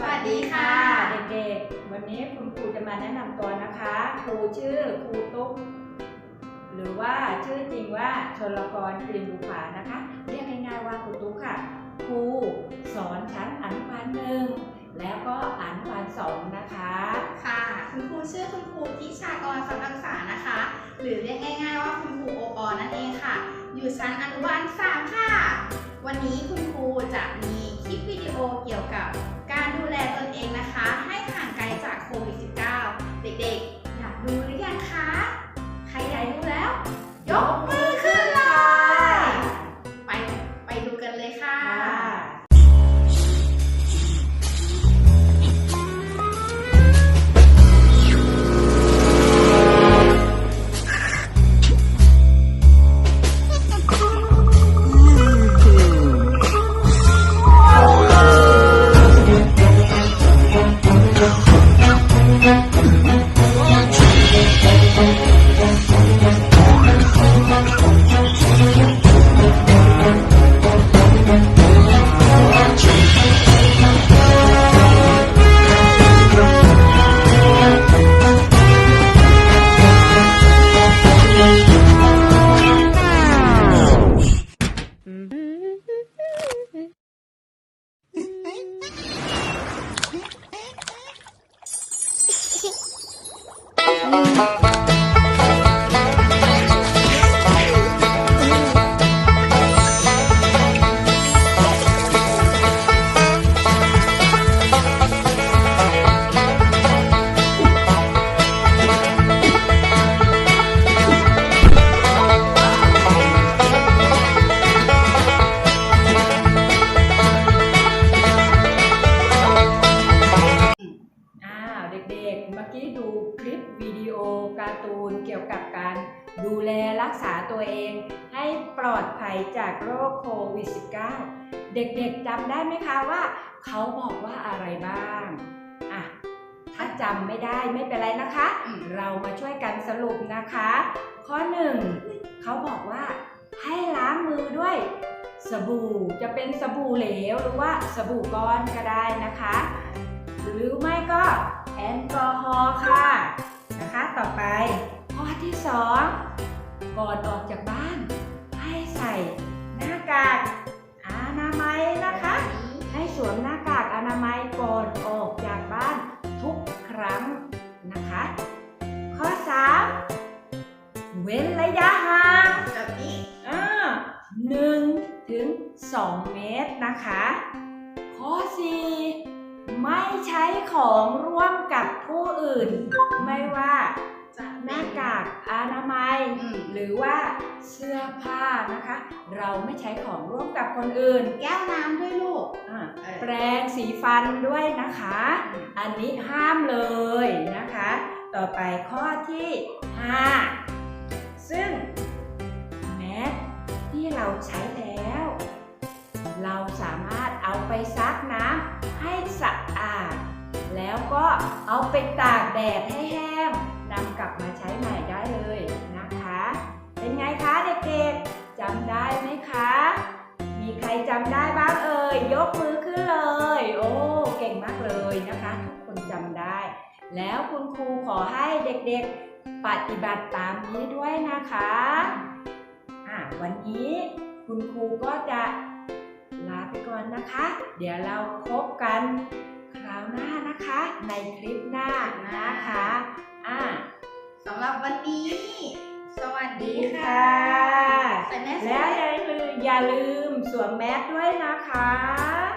สวัสดีค่ะ เด็กๆ วันนี้คุณครูจะมาแนะนำตัวนะคะ ครูชื่อครูตุ๊กหรือว่าชื่อจริงว่าชลกรกลิ่นบุภานะคะ เรียกง่ายๆว่าครูตุ๊กค่ะ ครูสอนชั้นอนุบาลหนึ่งแล้วก็อนุบาลสองนะคะ ค่ะคุณครูชื่อคุณครูทิชากรสัมรักษานะคะ หรือเรียกง่าย ๆ ว่าคุณครูโอปอนั่นเองค่ะ อยู่ชั้นอนุบาลสามค่ะ วันนี้คุณครูจะมีคลิปวิดีโอเกี่ยวกับการ ดูแลตนเอง เด็กๆ เมื่อกี้ดูคลิปวิดีโอการ์ตูนเกี่ยวกับการดูแลรักษาตัวเอง ให้ปลอดภัยจากโรคโควิด -19 เด็กๆจำได้ไหมคะว่า เขาบอกว่าอะไรบ้างอะถ้าจำไม่ได้ไม่เป็นไรนะคะอืมเรามาช่วยกันสรุปนะคะ ข้อหนึ่งเขาบอกว่าให้ล้างมือด้วยสบู่จะเป็นสบู่เหลวหรือว่าสบู่ก้อนก็ได้นะคะ หรือไม่ก็ แอลกอฮอล์ค่ะ นะคะ ต่อไป ข้อที่สองก่อนออกจากบ้าน ให้ใส่หน้ากากอนามัยนะคะ ให้สวมหน้ากากอนามัยก่อนออกจากบ้านทุกครั้งนะคะ ข้อ 3 เว้นระยะห่างแบบนี้อ่าหนึ่งถึงสองเมตรนะคะข้อ4 ไม่ใช้ของร่วมกับผู้อื่น ไม่ว่าจะหน้ากากอนามัยอืมหรือว่าเสื้อผ้านะคะ เราไม่ใช้ของร่วมกับคนอื่น แก้วน้ำด้วยลูกอ่าเออแปรงสีฟันด้วยนะคะ อันนี้ห้ามเลยนะคะ ต่อไปข้อที่ 5 ซึ่งแมสที่เราใช้ เอาไปตากแดดให้แห้งนำกลับมาใช้ใหม่ได้เลยนะคะ เป็นไงคะเด็กๆจำได้ไหมคะ มีใครจำได้บ้างเอ่ยยกมือขึ้นเลย โอ้เก่งมากเลยนะคะ ทุกคนจำได้ แล้วคุณครูขอให้เด็กๆ ปฏิบัติตามนี้ด้วยนะคะอะวันนี้คุณครูก็จะลาไปก่อนนะคะ เดี๋ยวเราพบกันาวหน้านะคะ ในคลิปหน้านะคะอะสำหรับวันนี้ สวัสดีดีค่ะค่ะใส่แมสแล้วอย่าลืมอย่าลืมสวมแมสด้วยนะคะ